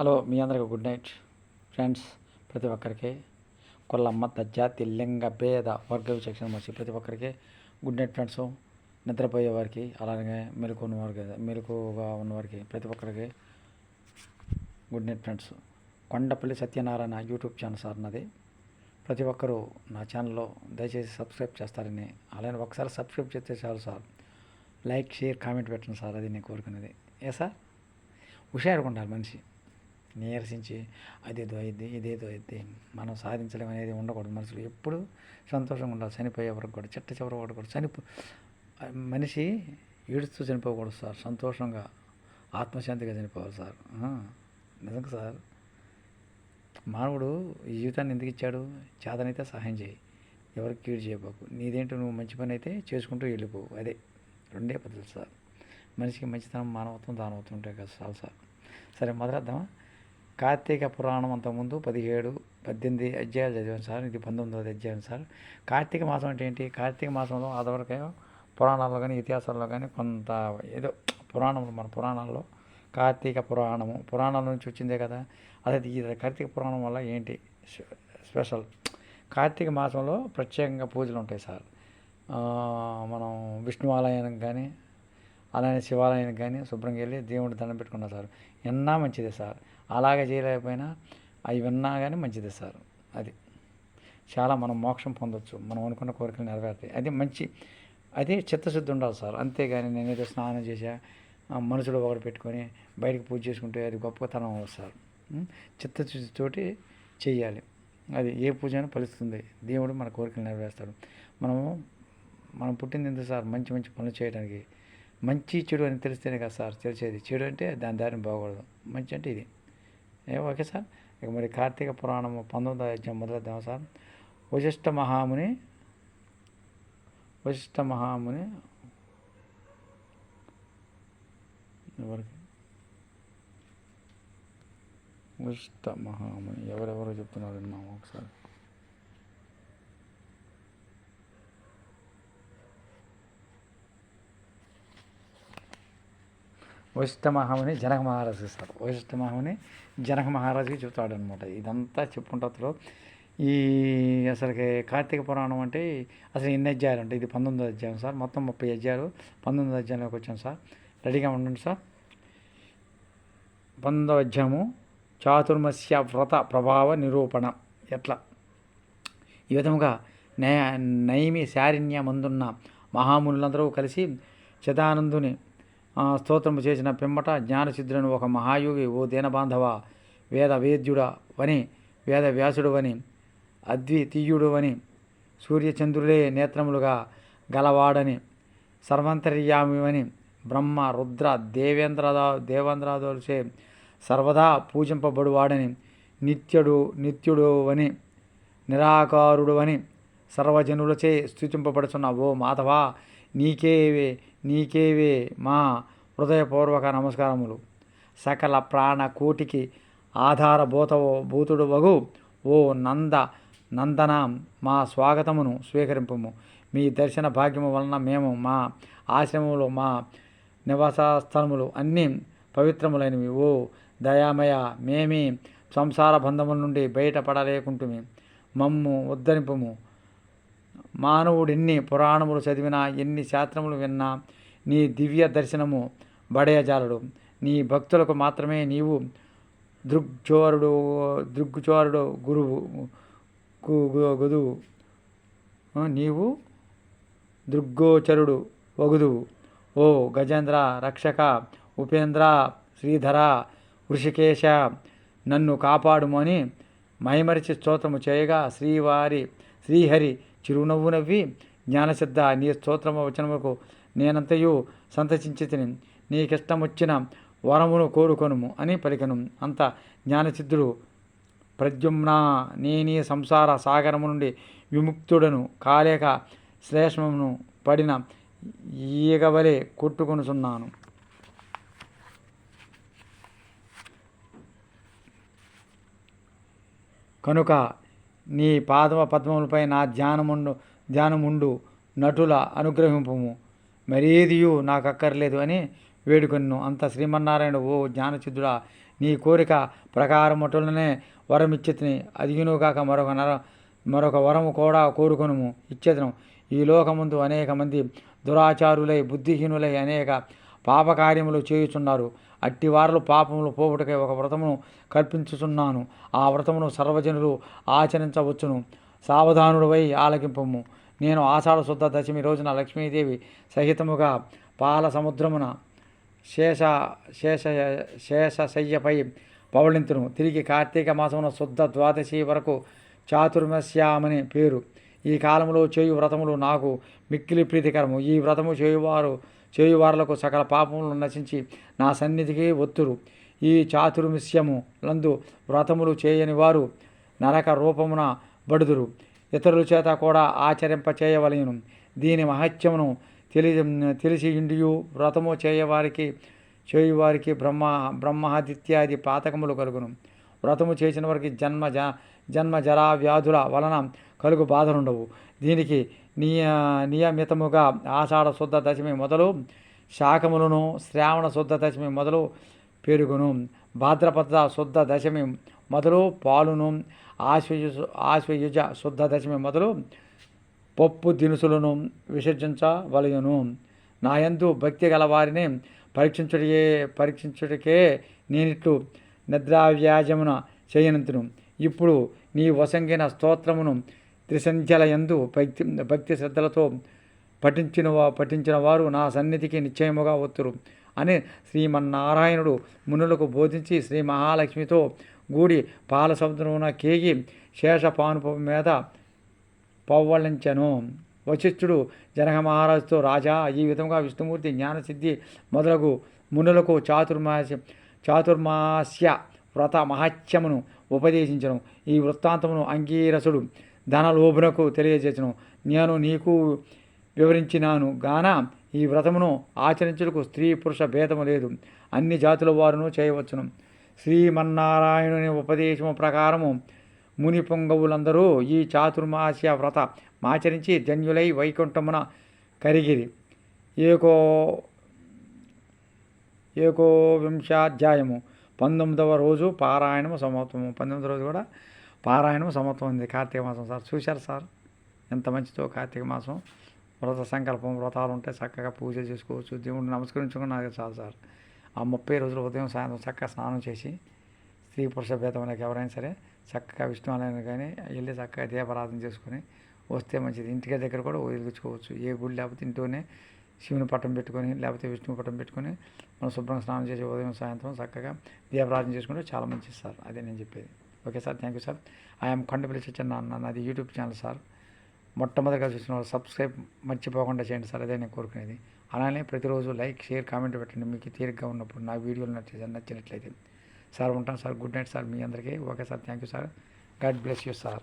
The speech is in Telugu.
హలో మీ అందరికి గుడ్ నైట్. ఫ్రెండ్స్ ప్రతి ఒక్కరికి కొల్లమ్మ తజ్జాతి లింగ భేద వర్గ విచక్షణ వచ్చి ప్రతి ఒక్కరికి గుడ్ నైట్ ఫ్రెండ్స్. నిద్రపోయే వారికి అలాగే మెలకు ఉన్నవారికి మెలకుగా ఉన్నవారికి ప్రతి ఒక్కరికి good night friends. Kondapalli Satyanarayana YouTube channel sir నాది. ప్రతి ఒక్కరూ నా ఛానల్లో దయచేసి సబ్స్క్రైబ్ చేస్తారని అలానే ఒకసారి సబ్స్క్రైబ్ చేస్తే చాలు సార్. లైక్ షేర్ కామెంట్ పెట్టండి సార్ అది నేను కోరుకునేది. ఏ సార్? హుషారుగా ఉండాలి మనిషి. నీరసించి అదేదో అయింది ఇదేదో అయింది మనం సాధించడం అనేది ఉండకూడదు మనుషులు. ఎప్పుడు సంతోషంగా ఉండాలి చనిపోయే వరకు కూడా చిట్ట చివరి వరకు కూడా చనిపో మనిషి ఏడుస్తూ చనిపోకూడదు సార్ సంతోషంగా ఆత్మశాంతిగా చనిపోవాలి సార్. నిజంగా సార్. మానవుడు ఈ జీవితాన్ని ఎందుకు ఇచ్చాడు? చేతనైతే సహాయం చేయి. ఎవరికి కీడు చేయబోకు. నీదేంటో నువ్వు మంచి పని అయితే చేసుకుంటూ వెళ్ళిపోవు అదే రెండే పద్ధతులు సార్. మనిషికి మంచితనం మానవత్వం దానవత్వం ఉంటాయి కదా చాలు సార్. సరే మొదలద్దామా? కార్తీక పురాణం అంతకుముందు పదిహేడు పద్దెనిమిది అధ్యాయాలు చదివాను సార్. ఇది పంతొమ్మిదవది అధ్యాయం సార్. కార్తీక మాసం అంటే ఏంటి? కార్తీక మాసంలో అదవరకే పురాణాల్లో కానీ ఇతిహాసాల్లో కానీ కొంత ఏదో పురాణంలో మన పురాణాల్లో. కార్తీక పురాణము. పురాణాల నుంచి వచ్చిందే కదా. అదే ఈ కార్తీక పురాణం వల్ల ఏంటి? స్పెషల్. కార్తీక మాసంలో ప్రత్యేకంగా పూజలు ఉంటాయి సార్. మనం విష్ణు ఆలయానికి కానీ అలానే శివాలయానికి కానీ శుభ్రంగా వెళ్ళి దేవుడి దండం పెట్టుకున్నా సార్. ఎన్నా మంచిదే సార్. అలాగే చేయలేకపోయినా అవి విన్నా కానీ మంచిది సార్. అది చాలా మనం మోక్షం పొందొచ్చు. మనం అనుకున్న కోరికలు నెరవేరుతాయి. అది మంచి అది చిత్తశుద్ధి ఉండాలి సార్. అంతేగాని నేను ఏదో స్నానం చేసా మనసులో ఒకటి పెట్టుకొని బయటకు పూజ చేసుకుంటే అది గొప్పతనం అవ్వదు సార్. చిత్తశుద్ధితోటి చేయాలి అది ఏ పూజ అయినా ఫలిస్తుంది. దేవుడు మన కోరికలు నెరవేరుస్తాడు. మనము మనం పుట్టింది ఎందుకు సార్? మంచి మంచి పనులు చేయడానికి. మంచి చెడు అని తెలిస్తేనే కదా సార్ తెలిసేది. చెడు అంటే దాని దారిని బాగూడదు మంచి అంటే ఇది. Okay sir. ఇక మరి కార్తీక పురాణము పంతొమ్మిదో అధ్యాయం మొదలెద్దాం సార్? వశిష్ఠ మహాముని వశిష్ఠ మహాముని ఎవరికి? వశిష్ఠ మహాముని ఎవరెవరో చెప్తున్నారు విన్నాము ఒకసారి. వశిష్ఠ మహాముని జనక మహారాజు సార్ వశిష్ఠ మహాముని జనక మహారాజుకి చెప్తాడు అనమాట ఇదంతా చెప్పుకుంటారు ఈ అసలుకి కార్తీక పురాణం అంటే అసలు ఎన్ని అధ్యాయాలు ఉంటాయి ఇది పంతొమ్మిది అధ్యాయం సార్. మొత్తం ముప్పై అధ్యాయాలు. పంతొమ్మిది అధ్యాయంలోకి వచ్చాం సార్. రెడీగా ఉండండి సార్. పంతొమ్మిదో అధ్యాయము చాతుర్మస్య వ్రత ప్రభావ నిరూపణ. ఎట్లా? ఈ విధముగా నయ నైమి శారిణ్య మందున్న మహామునులందరూ కలిసి చిదానందుని స్తోత్రము చేసిన పిమ్మట జ్ఞానసిద్ధులను ఒక మహాయోగి ఓ దీనబాంధవ వేద వేద్యుడ వని వేద వ్యాసుడు వని అద్వితీయుడు అని సూర్యచంద్రులే నేత్రములుగా గలవాడని సర్వంతర్యామివని బ్రహ్మ రుద్ర దేవేంద్రదా దేవేంద్రాదులచే సర్వదా పూజింపబడువాడని నిత్యుడు నిత్యుడు అని నిరాకారుడు అని సర్వజనులచే స్థుతింపబడుచున్న ఓ మాధవా నీకేవే నీకేవే మా హృదయపూర్వక నమస్కారములు. సకల ప్రాణ కోటికి ఆధారభూత భూతుడు వగు. ఓ నంద నందన మా స్వాగతమును స్వీకరింపము. మీ దర్శన భాగ్యము వలన మేము మా ఆశ్రమములు మా నివాస స్థలములు అన్నీ పవిత్రములైనవి. ఓ దయామయ మేమీ సంసార బంధముల నుండి బయటపడలేకుంటుమి. మమ్ము ఉద్ధరింపము. మానవుడు ఎన్ని పురాణములు చదివినా ఎన్ని శాస్త్రములు విన్నా నీ దివ్య దర్శనము బడయజాలడు. నీ భక్తులకు మాత్రమే నీవు దృగ్జోరుడు దృగ్జోరుడు గురువు గు- గుదువు. నీవు దృగ్గోచరుడు వగుదువు. ఓ గజేంద్ర రక్షక ఉపేంద్ర శ్రీధర వృషికేశ నన్ను కాపాడుము అని మైమరిచి స్తోత్రము చేయగా శ్రీవారి శ్రీహరి చిరునవ్వు నవ్వి జ్ఞానసిద్ధ నీ స్తోత్రమ వచనములకు నేనంతయు సంతసించి తిని నీకిష్టమొచ్చిన వరమును కోరుకొనుము అని పలికను. అంత జ్ఞానసిద్ధుడు ప్రద్యుమ్న నేనీ సంసార సాగరము నుండి విముక్తుడను. కాలేక శ్లేష్మమును పడిన ఈగవలే కొట్టుకొనుచున్నాను. కనుక నీ పాదవ పద్మములపై నా ధ్యానముండు ధ్యానముండు నటుల అనుగ్రహింపము. మరేదియు నాకు అక్కర్లేదు అని వేడుకొన్ను. అంత శ్రీమన్నారాయణ ఓ జ్ఞానచిద్దుడా నీ కోరిక ప్రకారముటలనే వరం ఇచ్చేతిని అదిగినుగాక మరొక నర మరొక వరము కూడా కోరుకొనుము. ఇచ్చేదను. ఈ లోకముందు అనేక మంది దురాచారులై బుద్ధిహీనులై అనేక పాపకార్యములు చేయుచున్నారు. అట్టి వారిలో పాపములు పోవుటకై ఒక వ్రతమును కల్పించుచున్నాను. ఆ వ్రతమును సర్వజనులు ఆచరించవచ్చును. సావధానుడవై ఆలకింపము. నేను ఆషాఢ శుద్ధ దశమి రోజున లక్ష్మీదేవి సహితముగా పాల సముద్రమున శేష శేష శేషశయ్యపై పవళింతును. తిరిగి కార్తీక మాసమున శుద్ధ ద్వాదశి వరకు చాతుర్మస్యామని పేరు. ఈ కాలంలో చేయు వ్రతములు నాకు మిక్కిలి ప్రీతికరము. ఈ వ్రతము చేయువారు చేయువారులకు సకల పాపములు నశించి నా సన్నిధికి ఒత్తురు. ఈ చాతుర్మిస్యము లందు వ్రతములు చేయని వారు నరక రూపమున బడుదురు. ఇతరుల చేత కూడా ఆచరింప చేయవలయను దీని మహత్యమును తెలి తెలిసి ఇండియు వ్రతము చేయవారికి చేయువారికి బ్రహ్మ బ్రహ్మాదిత్యాది పాతకములు కలుగును. వ్రతము చేసిన వారికి జన్మ జ జన్మ జరా వ్యాధుల వలన కలుగు బాధలుండవు. దీనికి నియ నియమితముగా ఆషాఢ శుద్ధ దశమి మొదలు శాకములను శ్రావణ శుద్ధ దశమి మొదలు పెరుగును భాద్రపద శుద్ధ దశమి మొదలు పాలును ఆశ్వయుజ ఆశ్వయుజ శుద్ధ దశమి మొదలు పప్పు దినుసులను విసర్జించవలయును నాయందు భక్తి గల వారిని పరీక్షించుటకే పరీక్షించుటకే నేనిట్లు నిద్రావ్యాజమున చేయనంతును. ఇప్పుడు నీ వసంగిన స్తోత్రమును త్రిసంధ్యల యందు భక్తి భక్తి శ్రద్ధలతో పఠించిన పఠించిన వారు నా సన్నిధికి నిశ్చయముగా వత్తురు అని శ్రీమన్నారాయణుడు మునులకు బోధించి శ్రీ మహాలక్ష్మితో గూడి పాల కేగి శేషపానుపు మీద పవ్వళించను. వశిష్ఠుడు జనక మహారాజుతో రాజా ఈ విధంగా విష్ణుమూర్తి జ్ఞానసిద్ధి మొదలగు మునులకు చాతుర్మాస్య చాతుర్మాస్య వ్రత మహత్యమును ఉపదేశించను. ఈ వృత్తాంతమును అంగీరసుడు ధనలోభునకు తెలియజేసను నేను నీకు వివరించినాను గాన ఈ వ్రతమును ఆచరించుటకు స్త్రీ పురుష భేదము లేదు. అన్ని జాతుల వారును చేయవచ్చును. శ్రీమన్నారాయణుని ఉపదేశము ప్రకారము ముని పొంగవులందరూ ఈ చాతుర్మాస్య వ్రత ఆచరించి ధన్యులై వైకుంఠమున కరిగిరి. ఏకో ఏకోవింశాధ్యాయము పంతొమ్మిదవ రోజు పారాయణము సమాప్తము. పంతొమ్మిదవ రోజు కూడా పారాయణం సమాప్తమైంది కార్తీక మాసం సార్. చూశారు సార్? ఎంత మంచిదో కార్తీక మాసం. వ్రత సంకల్పం వ్రతాలు ఉంటే చక్కగా పూజ చేసుకోవచ్చు. దేవుడిని నమస్కరించుకుని నాకు చాలు సార్. ఆ ముప్పై రోజులు ఉదయం సాయంత్రం చక్కగా స్నానం చేసి స్త్రీ పురుష భేదం అనేది ఎవరైనా సరే చక్కగా విష్ణు కానీ వెళ్ళి చక్కగా దీపారాధన చేసుకొని వస్తే మంచిది. ఇంటికి దగ్గర కూడా వదిలించుకోవచ్చు. ఏ గుడి లేకపోతే ఇంట్లోనే శివుని పట్టం పెట్టుకొని లేకపోతే విష్ణువు పట్టం పెట్టుకొని మనం శుభ్రంగా స్నానం చేసి ఉదయం సాయంత్రం చక్కగా దీపారాధన చేసుకుంటే చాలా మంచిది సార్. అదే నేను చెప్పేది. Okay sir thank you sir I'm Kondapalli Satyanna అన్న నాది యూట్యూబ్ ఛానల్ సార్ మొట్టమొదటిగా చూసిన వాళ్ళు సబ్స్క్రైబ్ మర్చిపోకుండా చేయండి సార్ అదే నేను కోరుకునేది. అలానే ప్రతిరోజు లైక్ షేర్ కామెంట్ పెట్టండి. మీకు తీరిగ్గా ఉన్నప్పుడు నా వీడియోలు నచ్చి నచ్చినట్లయితే. సార్ ఉంటాను సార్ గుడ్ నైట్ సార్ మీ అందరికీ. Okay sir thank you sir God bless you sir